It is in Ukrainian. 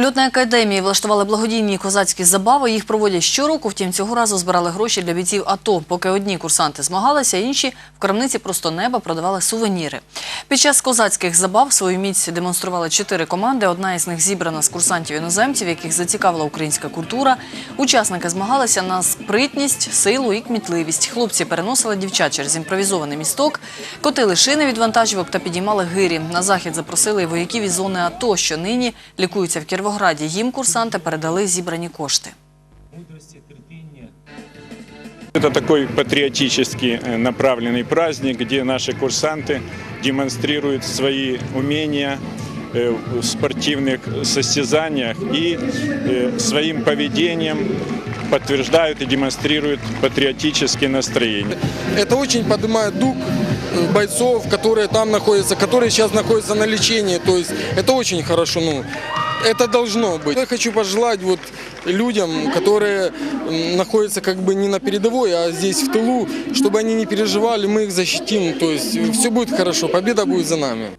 В академії влаштували благодійні козацькі забави. Їх проводять щороку, втім цього разу збирали гроші для бійців АТО. Поки одні курсанти змагалися, інші в крамниці просто неба продавали сувеніри. Під час козацьких забав свою міць демонстрували чотири команди. Одна із них зібрана з курсантів-іноземців, яких зацікавила українська культура. Учасники змагалися на спритність, силу і кмітливість. Хлопці переносили дівчат через імпровізований місток, котили шини від вантажівок та підіймали гирі. На захід запросили і вояків із зони АТО, що нині лікуються в Кіровограді. Їм курсанти передали зібрані кошти. Это такой патриотически э, направленный праздник, где наши курсанты демонстрируют свои умения э, в спортивных состязаниях и э, своим поведением подтверждают и демонстрируют патриотические настроения. Это очень поднимает дух э, бойцов, которые там находятся, которые сейчас находятся на лечении. То есть это очень хорошо. Ну, это должно быть. Я хочу пожелать вот людям, которые м, находятся как бы не на передовой, а здесь в тылу, чтобы они не переживали, мы их защитим. То есть все будет хорошо, победа будет за нами.